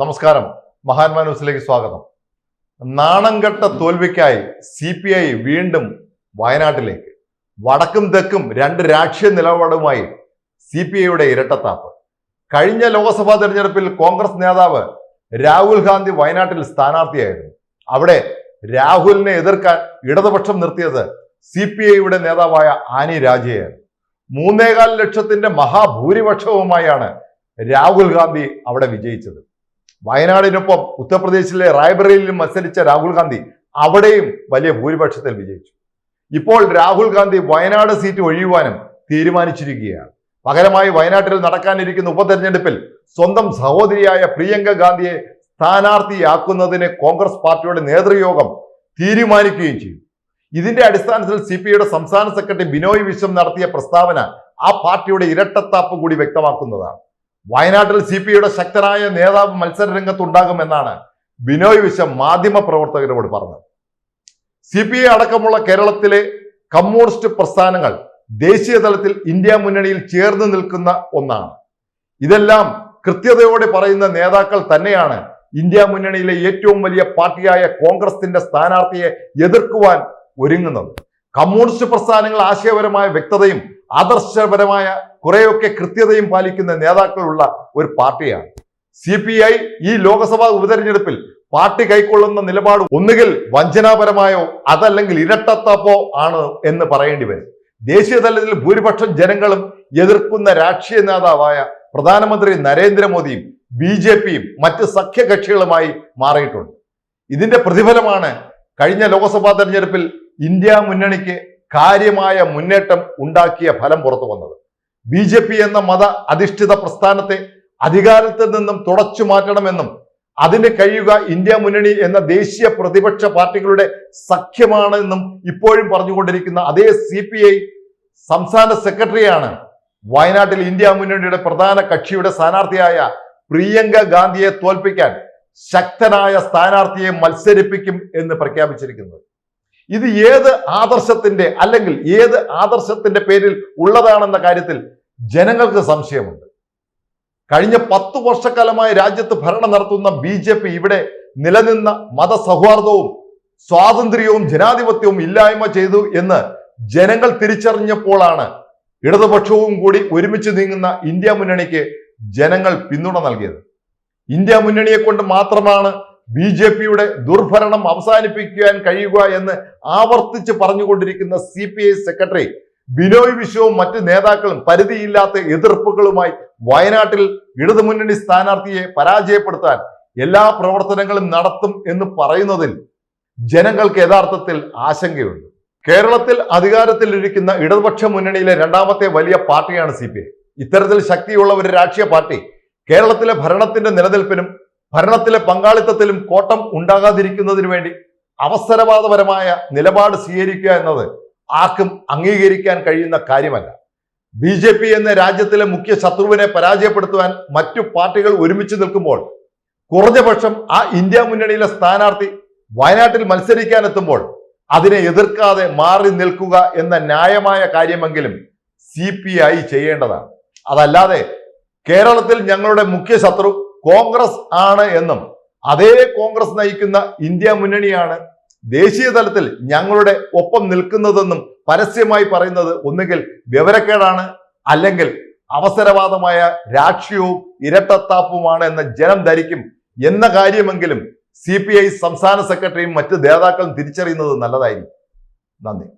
നമസ്കാരം. മഹാന്മാ ന്യൂസിലേക്ക് സ്വാഗതം. നാണംകെട്ട തോൽവിക്കായി സി പി ഐ വീണ്ടും വയനാട്ടിലേക്ക്. വടക്കും തെക്കും രണ്ട് രാഷ്ട്രീയ നിലപാടുമായി സി പി ഐയുടെ ഇരട്ടത്താപ്പ്. കഴിഞ്ഞ ലോക്സഭാ തെരഞ്ഞെടുപ്പിൽ കോൺഗ്രസ് നേതാവ് രാഹുൽ ഗാന്ധി വയനാട്ടിൽ സ്ഥാനാർത്ഥിയായിരുന്നു. അവിടെ രാഹുലിനെ എതിർക്കാൻ ഇടതുപക്ഷം നിർത്തിയത് സി പി ഐയുടെ നേതാവായ ആനി രാജയായിരുന്നു മൂന്നേകാൽ ലക്ഷത്തിന്റെ മഹാഭൂരിപക്ഷവുമായാണ് രാഹുൽ ഗാന്ധി അവിടെ വിജയിച്ചത്. വയനാടിനൊപ്പം ഉത്തർപ്രദേശിലെ റായ്ബറേലിയിൽ മത്സരിച്ച രാഹുൽ ഗാന്ധി അവിടെയും വലിയ ഭൂരിപക്ഷത്തിൽ വിജയിച്ചു. ഇപ്പോൾ രാഹുൽ ഗാന്ധി വയനാട് സീറ്റ് ഒഴിയുവാനും തീരുമാനിച്ചിരിക്കുകയാണ്. പകരമായി വയനാട്ടിൽ നടക്കാനിരിക്കുന്ന ഉപതെരഞ്ഞെടുപ്പിൽ സ്വന്തം സഹോദരിയായ പ്രിയങ്ക ഗാന്ധിയെ സ്ഥാനാർത്ഥിയാക്കുന്നതിന് കോൺഗ്രസ് പാർട്ടിയുടെ നേതൃയോഗം തീരുമാനിക്കുകയും ചെയ്യും ഇതിന്റെ അടിസ്ഥാനത്തിൽ സി പി ഐയുടെ സംസ്ഥാന സെക്രട്ടറി ബിനോയ് വിശ്വം നടത്തിയ പ്രസ്താവന ആ പാർട്ടിയുടെ ഇരട്ടത്താപ്പ് കൂടി വ്യക്തമാക്കുന്നതാണ്. വയനാട്ടിൽ സി പി ഐയുടെ ശക്തനായ നേതാവ് മത്സര രംഗത്തുണ്ടാകുമെന്നാണ് ബിനോയ് വിശ്വം മാധ്യമ പ്രവർത്തകരോട് പറഞ്ഞത്. സി പി ഐ അടക്കമുള്ള കേരളത്തിലെ കമ്മ്യൂണിസ്റ്റ് പ്രസ്ഥാനങ്ങൾ ദേശീയ തലത്തിൽ ഇന്ത്യ മുന്നണിയിൽ ചേർന്ന് നിൽക്കുന്ന ഒന്നാണ്. ഇതെല്ലാം കൃത്യതയോടെ പറയുന്ന നേതാക്കൾ തന്നെയാണ് ഇന്ത്യ മുന്നണിയിലെ ഏറ്റവും വലിയ പാർട്ടിയായ കോൺഗ്രസിന്റെ സ്ഥാനാർത്ഥിയെ എതിർക്കുവാൻ ഒരുങ്ങുന്നത്. കമ്മ്യൂണിസ്റ്റ് പ്രസ്ഥാനങ്ങൾ ആശയപരമായ വ്യക്തതയും ആദർശപരമായ കുറെയൊക്കെ കൃത്യതയും പാലിക്കുന്ന നേതാക്കളുള്ള ഒരു പാർട്ടിയാണ്. സി പി ഐ ഈ ലോക്സഭാ ഉപതെരഞ്ഞെടുപ്പിൽ പാർട്ടി കൈക്കൊള്ളുന്ന നിലപാട് ഒന്നുകിൽ വഞ്ചനാപരമായോ അതല്ലെങ്കിൽ ഇരട്ടത്തപ്പോ ആണ് എന്ന് പറയേണ്ടി വരും. ദേശീയ തലത്തിൽ ഭൂരിപക്ഷം ജനങ്ങളും എതിർക്കുന്ന രാഷ്ട്രീയ നേതാവായ പ്രധാനമന്ത്രി നരേന്ദ്രമോദിയും ബി ജെ പിയും മറ്റ് സഖ്യകക്ഷികളുമായി മാറിയിട്ടുണ്ട്. ഇതിന്റെ പ്രതിഫലമാണ് കഴിഞ്ഞ ലോക്സഭാ തെരഞ്ഞെടുപ്പിൽ ഇന്ത്യ മുന്നണിക്ക് കാര്യമായ മുന്നേറ്റം ഉണ്ടാക്കിയ ഫലം പുറത്തു വന്നത്. ബി ജെ പി എന്ന മത അധിഷ്ഠിത പ്രസ്ഥാനത്തെ അധികാരത്തിൽ നിന്നും തുടച്ചു മാറ്റണമെന്നും അതിന് കഴിയുക ഇന്ത്യ മുന്നണി എന്ന ദേശീയ പ്രതിപക്ഷ പാർട്ടികളുടെ സഖ്യമാണെന്നും ഇപ്പോഴും പറഞ്ഞുകൊണ്ടിരിക്കുന്ന അതേ സി പി ഐ സംസ്ഥാന സെക്രട്ടറിയാണ് വയനാട്ടിൽ ഇന്ത്യ മുന്നണിയുടെ പ്രധാന കക്ഷിയുടെ സ്ഥാനാർത്ഥിയായ പ്രിയങ്ക ഗാന്ധിയെ തോൽപ്പിക്കാൻ ശക്തനായ സ്ഥാനാർത്ഥിയെ മത്സരിപ്പിക്കും എന്ന് പ്രഖ്യാപിച്ചിരിക്കുന്നത്. ഇത് ഏത് ആദർശത്തിന്റെ അല്ലെങ്കിൽ ഏത് ആദർശത്തിന്റെ പേരിൽ ഉള്ളതാണെന്ന കാര്യത്തിൽ ജനങ്ങൾക്ക് സംശയമുണ്ട്. കഴിഞ്ഞ പത്ത് വർഷക്കാലമായി രാജ്യത്ത് ഭരണം നടത്തുന്ന ബി ജെ പി ഇവിടെ നിലനിന്ന മതസൗഹാർദ്ദവും സ്വാതന്ത്ര്യവും ജനാധിപത്യവും ഇല്ലായ്മ ചെയ്തു എന്ന് ജനങ്ങൾ തിരിച്ചറിഞ്ഞപ്പോഴാണ് ഇടതുപക്ഷവും കൂടി ഒരുമിച്ച് നീങ്ങുന്ന ഇന്ത്യ മുന്നണിക്ക് ജനങ്ങൾ പിന്തുണ നൽകിയത്. ഇന്ത്യ മുന്നണിയെ കൊണ്ട് മാത്രമാണ് ബി ജെ പിയുടെ ദുർഭരണം അവസാനിപ്പിക്കാൻ കഴിയുക എന്ന് ആവർത്തിച്ച് പറഞ്ഞുകൊണ്ടിരിക്കുന്ന C P I secretary Binoy വിശ്വവും മറ്റ് നേതാക്കളും പരിധിയില്ലാത്ത എതിർപ്പുകളുമായി വയനാട്ടിൽ ഇടതുമുന്നണി സ്ഥാനാർത്ഥിയെ പരാജയപ്പെടുത്താൻ എല്ലാ പ്രവർത്തനങ്ങളും നടത്തും എന്ന് പറയുന്നതിൽ ജനങ്ങൾക്ക് യഥാർത്ഥത്തിൽ ആശങ്കയുണ്ട്. കേരളത്തിൽ അധികാരത്തിലിരിക്കുന്ന ഇടതുപക്ഷ മുന്നണിയിലെ രണ്ടാമത്തെ വലിയ പാർട്ടിയാണ് സി പി ഐ. ഇത്തരത്തിൽ ശക്തിയുള്ള ഒരു രാഷ്ട്രീയ പാർട്ടി. കേരളത്തിലെ ഭരണത്തിന്റെ നിലനിൽപ്പിനും ഭരണത്തിലെ പങ്കാളിത്തത്തിലും കോട്ടം ഉണ്ടാകാതിരിക്കുന്നതിനു വേണ്ടി അവസരവാദപരമായ നിലപാട് സ്വീകരിക്കുക എന്നത് ആർക്കും അംഗീകരിക്കാൻ കഴിയുന്ന കാര്യമല്ല. ബി ജെ പി എന്ന രാജ്യത്തിലെ മുഖ്യ ശത്രുവിനെ പരാജയപ്പെടുത്തുവാൻ മറ്റു പാർട്ടികൾ ഒരുമിച്ച് നിൽക്കുമ്പോൾ കുറഞ്ഞപക്ഷം ആ ഇന്ത്യ മുന്നണിയിലെ സ്ഥാനാർത്ഥി വയനാട്ടിൽ മത്സരിക്കാൻ എത്തുമ്പോൾ അതിനെ എതിർക്കാതെ മാറി നിൽക്കുക എന്ന ന്യായമായ കാര്യമെങ്കിലും സി പി ഐ ചെയ്യേണ്ടതാണ്. അതല്ലാതെ കേരളത്തിൽ ഞങ്ങളുടെ മുഖ്യ ശത്രു കോൺഗ്രസ് ആണ് എന്നും അതേ കോൺഗ്രസ് നയിക്കുന്ന ഇന്ത്യ മുന്നണിയാണ് ദേശീയ തലത്തിൽ ഞങ്ങളുടെ ഒപ്പം നിൽക്കുന്നതെന്നും പരസ്യമായി പറയുന്നത് ഒന്നുകിൽ വിവരക്കേടാണ് അല്ലെങ്കിൽ അവസരവാദമായ രാഷ്ട്രീയവും ഇരട്ടത്താപ്പുമാണ് എന്ന് ജനം ധരിക്കും എന്ന കാര്യമെങ്കിലും സി സംസ്ഥാന സെക്രട്ടറിയും മറ്റ് നേതാക്കളും തിരിച്ചറിയുന്നത് നല്ലതായിരിക്കും. നന്ദി.